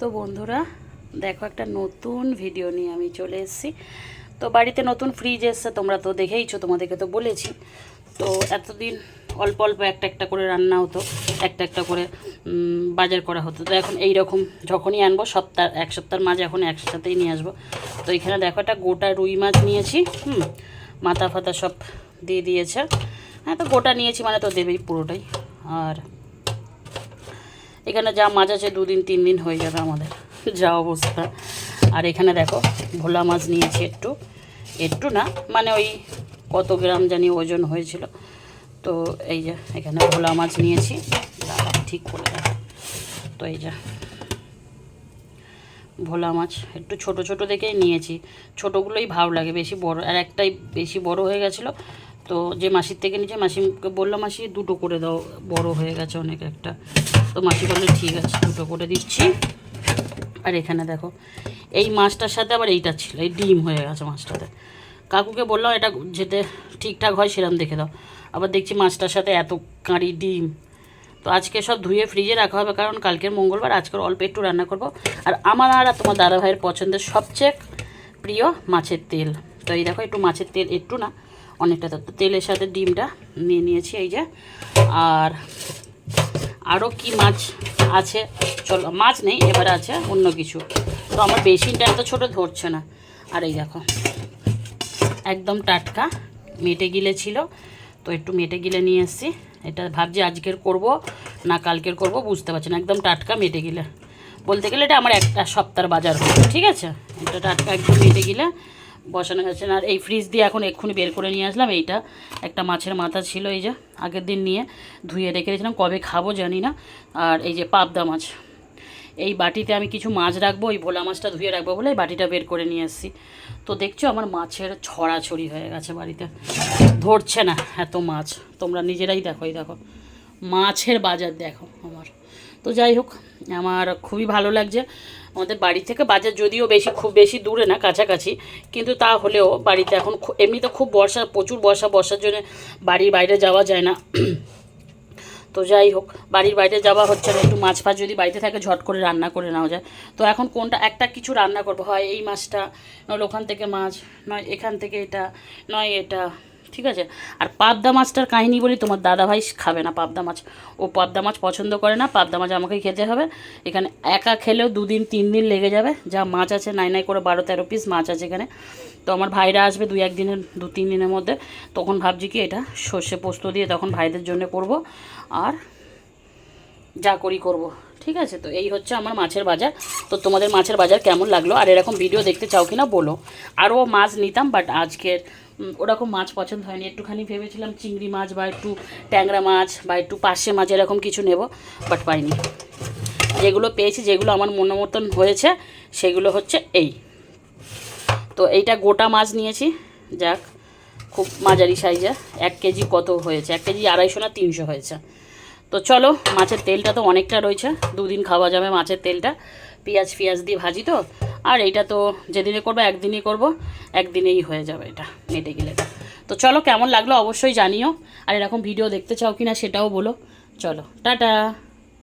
তো বন্ধুরা, দেখো একটা নতুন ভিডিও নিয়ে আমি চলে এসেছি। তো বাড়িতে নতুন ফ্রিজ এসছে, তোমরা তো দেখেইছো, তোমাদেরকে তো বলেছি। তো এতদিন অল্প অল্প একটা একটা করে রান্না হতো, একটা একটা করে বাজার করা হতো। তো এখন এই রকম যখনই আনব, সপ্তাহ, এক সপ্তাহের মাঝে এখন একসাথেই নিয়ে আসব। তো এখানে দেখো একটা গোটা রুই মাছ নিয়েছি, হুম, মাথা ফাতা সব দিয়ে দিয়েছে। হ্যাঁ তো গোটা নিয়েছি মানে তো দেবেই পুরোটাই। আর এখানে যা মাছ আছে দুদিন তিন দিন হয়ে যাবে আমাদের যা অবস্থা। আর এখানে দেখো, ভোলা মাছ নিয়েছি একটু। একটু না মানে ওই কত গ্রাম জানি ওজন হয়েছিল। তো এই যে, এখানে ভোলা মাছ নিয়েছি। ঠিক করে দেখো। তো এই যা, ভোলা মাছ একটু ছোট ছোট দেখেই নিয়েছি। ছোটোগুলোই ভালো লাগে, বেশি বড়, আর একটাই বেশি বড় হয়ে গেছিল তো যে মাসির থেকে নিচে মাসিকে বলল, মাসি, দুটো করে দাও, বড় হয়ে গেছে অনেক একটা। তো মাসি বলল, ঠিক আছে, দুটো করে দিচ্ছি। আর এখানে দেখো, এই মাছটার সাথে আবার এইটা ছিল, এই ডিম হয়ে গেছে মাছটাতে। কাকুকে বললাম এটা যেতে ঠিকঠাক হয় সেরকম দেখে দাও। আবার দেখছি মাছটার সাথে এত কাঁড়ি ডিম। তো আজকে সব ধুয়ে ফ্রিজে রাখা হবে, কারণ কালকের মঙ্গলবার, আজকের অল্প একটু রান্না করব। আর আমার আর তোমার দাদা ভাইয়ের পছন্দের সবচেয়ে প্রিয় মাছের তেল। তো এই দেখো, একটু মাছের তেল, একটু না অনেকটা তো তেলের সাথে ডিমটা নিয়ে নিয়েছি এই যে। আর আরও কি মাছ আছে? চলো, মাছ নেই, এবার আছে অন্য কিছু। তো আমার বেসিনটা এত ছোটো ধরছে না। আর এই দেখো, একদম টাটকা, মেটে গিলে ছিল। তো একটু মেটে গিলে নিয়ে এসেছি। এটা ভাবছি আজকের করব, না কালকের করব, বুঝতে পারছি না। একদম টাটকা, মেটে গিলে। বলতে গেলে এটা আমার একটা সপ্তাহের বাজার হবে ঠিক আছে? এটা টাটকা একদম মেটে গিলে। বসানো গেছে আর এই ফ্রিজ দিয়ে এখন এক্ষুনি বের করে নিয়ে আসলাম। এইটা একটা মাছের মাথা ছিল এই যে, আগের দিন নিয়ে ধুয়ে রেখে দিয়েছিলাম কবে খাব জানি না। আর এই যে পাবদা মাছ, এই বাটিতে আমি কিছু মাছ রাখব, ওই ভোলা মাছটা ধুয়ে রাখব বলে এই বাটিটা বের করে নিয়ে এসেছি তো দেখছ আমার মাছের ছড়াছড়ি হয়ে গেছে বাড়িতে। ধরছে না এত মাছ। তোমরা নিজেরাই দেখো, এই দেখো। মাছের বাজার দেখো আমার। তো যাই হোক, আমার খুবই ভালো লাগছে। আমাদের বাড়ি থেকে বাজার যদিও বেশি, খুব বেশি দূরে না, কাছাকাছি, কিন্তু তা হলেও বাড়িতে এখন এমনিতে খুব বর্ষা, প্রচুর বর্ষা, বর্ষার জন্য বাড়ির বাইরে যাওয়া যায় না। তো যাই হোক, বাড়ির বাইরে যাওয়া হচ্ছে না, একটু মাছ ফাছ যদি বাড়িতে থাকে ঝট করে রান্না করে নেওয়া যায়। তো এখন কোনটা, একটা কিছু রান্না করব, হয় এই মাছটা, নয় ওখান থেকে মাছ, নয় এখান থেকে এটা, নয় এটা ঠিক আছে? আর পাবদা মাছটার কাহিনী বলি, তোমার দাদা ভাই খাবে না পাবদা মাছ। ও পাবদা মাছ পছন্দ করে না, পাবদা মাছ আমাকেই খেতে হবে। এখানে একা খেলেও দুদিন তিন দিন লেগে যাবে। যা মাছ আছে, নাই নাই করে বারো তেরো পিস মাছ আছে এখানে। তো আমার ভাইরা আসবে দুই একদিনের দু তিন দিনের মধ্যে। তখন ভাবছি কি, এটা সর্ষে পোস্ত দিয়ে তখন ভাইদের জন্য করব। আর যা করি করব। ঠিক আছে? তো এই হচ্ছে আমার মাছের বাজার। তো তোমাদের মাছের বাজার কেমন লাগল? আর এরকম ভিডিও দেখতে চাও কি না বলো। আরও মাছ নিতাম বাট আজকের ওরকম মাছ পছন্দ হয়নি। একটুখানি ভেবেছিলাম চিংড়ি মাছ বা একটু ট্যাংরা মাছ বা একটু পাশে মাছ এরকম কিছু নেব বাট পাইনি। যেগুলো পেয়েছি, যেগুলো আমার মন মতন হয়েছে, সেগুলো হচ্ছে এই। তো এইটা গোটা মাছ নিয়েছি। যাক, খুব মাঝারি সাইজে এক কেজি কত হয়েছে? এক কেজি আড়াইশো না তিনশো হয়েছে। তো চলো, মাছের তেলটা তো অনেকটা রয়েছে। দুদিন খাওয়া যাবে মাছের তেলটা। পেঁয়াজ ফিয়াজ দিয়ে ভাজি তো। আর এইটা তো যেদিনে করব, একদিনই করব। একদিনেই হয়ে যাবে এটা মেটে গেলে। তো চলো, কেমন লাগল অবশ্যই জানিও। আর এরকম ভিডিও দেখতে চাও কি না সেটাও বলো। চলো, টাটা।